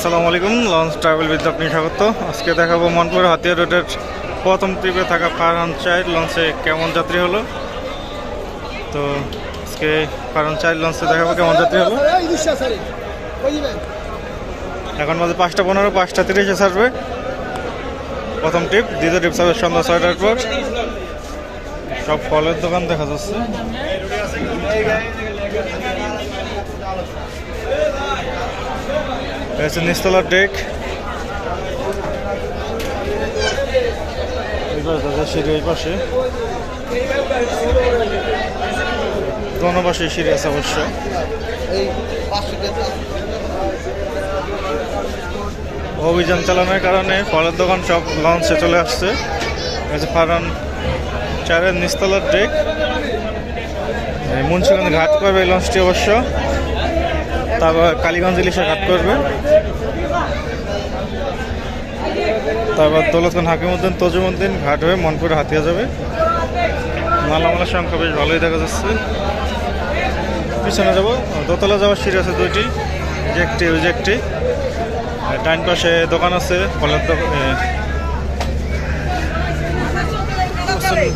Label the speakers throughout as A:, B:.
A: আসসালামু আলাইকুম launch travel বিদ্যা আপনি স্বাগত। আজকে দেখাবো মনপুর হাতিয়া রোডের প্রথম ট্রিপে থাকা ফারহান চাইল্ড লঞ্চে কেমন যাত্রী হলো। তো আজকে ফারহান চাইল্ড লঞ্চে দেখাবো কেমন যাত্রী হলো। এখন মাঝে পাঁচটা পনেরো, পাঁচটা তিরিশে ছাড়বে। প্রথম ট্রিপ দ্বিতীয় ট্রিপ ছাড়বে সন্ধ্যা ছয়টার পর। সব ফলের দোকান দেখা যাচ্ছে। হচ্ছে নিস্তলার ডেক এই পাশে দাদা সিঁড়ি এই পাশে। দোনো পাশে সিঁড়ি আছে অবশ্য। অভিযান চালানোর কারণে ফলের দোকান সব লঞ্চে চলে আসছে। এই যে ফারান চারের নিস্তলার ডেক এই মুন্সিগঞ্জ ঘাট করবে এই লঞ্চটি অবশ্য। তারপর কালীগঞ্জ ইলিশা ঘাট করবে। তারপর দৌলতখান হাকিমুদ্দিন তজুমুদ্দিন ঘাট হয়ে মনপুরে হাতিয়া যাবে। মালামালার সংখ্যা বেশ ভালোই দেখা যাচ্ছে। পিছনে যাব, দোতলা যাওয়ার সিঁড়ি আছে দুইটি যে একটি ওই যে একটি ডাইন পাশে দোকান আছে, ফলের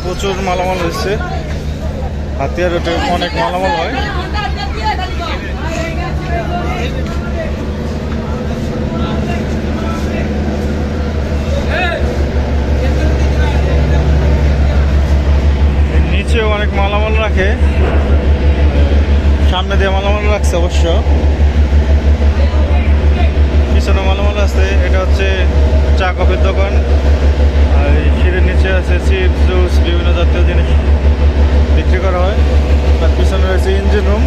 A: প্রচুর- মালামাল হয়েছে। হাতিয়ার রোডে অনেক মালামাল হয়। নিচেও অনেক মালামাল রাখে। সামনে দিয়ে মালামাল রাখছে অবশ্য। পিছনে মালামাল আছে, এটা হচ্ছে চা কফির দোকান। আর সিঁড়ির নিচে আছে চিপস, জুস, বিভিন্ন জাতীয় জিনিস বিক্রি করা হয় তার পিছনে রয়েছে ইঞ্জিন রুম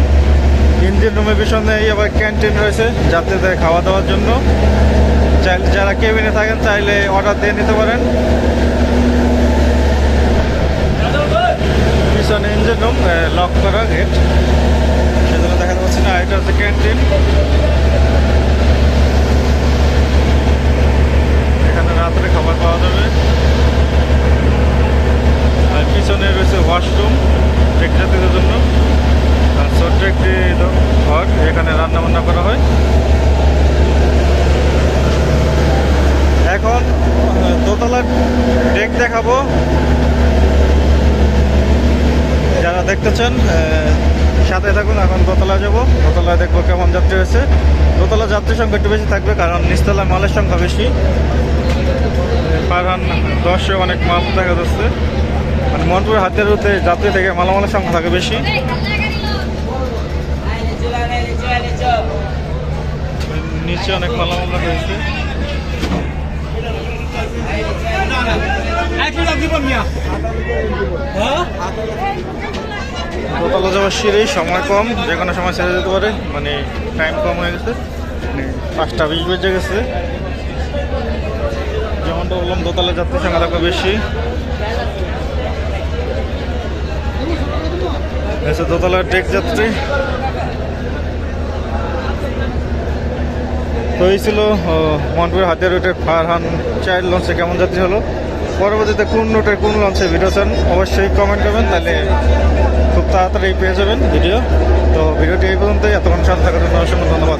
A: রুমের পিছনে আবার ক্যান্টিন রয়েছে, যাত্রীদের খাওয়া দাওয়ার জন্য। চাইলে যারা কেবিনে থাকেন, চাইলে অর্ডার দিয়ে নিতে পারেন। পিছনে ইঞ্জিন রুম লক করা গেট সেজন্য দেখা যাচ্ছে না এটা হচ্ছে ক্যান্টিন এখানে রাত্রে খাবার পাওয়া যাবে আর পিছনে রয়েছে ওয়াশরুম যাত্রীদের জন্য আর ছোট্ট একটি দ- ঘর এখানে রান্না বান্না করা হয় এখন আহ, দোতলার ডেক দেখাবো যারা দেখতে চান সাথে থাকুন, এখন দোতলা যাব। দোতলায় দেখব কেমন যাত্রী হয়েছে। দোতলা যাত্রীর সংখ্যা একটু বেশি থাকবে, কারণ নিচতলায় মালের সংখ্যা বেশি। পারহান দশে অনেক মাল দেখা যাচ্ছে। মানে মনপুর হাতের রুতে যাত্রী থেকে মালামালের সংখ্যা থাকে বেশি। নিচে অনেক মালামাল রাখা হয়েছে দোতলা যাওয়ার সিঁড়ি, সময় কম, যে কোনো সময় ছেড়ে যেতে পারে। মানে টাইম কম হয়ে গেছে। মানে পাঁচটা বিশ বেজে গেছে। যেমনটা বললাম দোতলা যাত্রীর সংখ্যা থাকবে বেশি। এসে দোতলার ডেক যাত্রী। তো এই ছিল মনপুর হাতিয়ার রুটের ফারহান চাইল্ড লঞ্চে কেমন যাত্রী হলো? পরবর্তীতে কোন নোটের কোন লঞ্চে ভিডিও চান, অবশ্যই কমেন্ট করবেন, তাহলে খুব তাড়াতাড়ি পেয়ে যাবেন ভিডিও। তো ভিডিওটি এই পর্যন্তই, এতক্ষণ সাথে থাকার জন্য অসংখ্য ধন্যবাদ।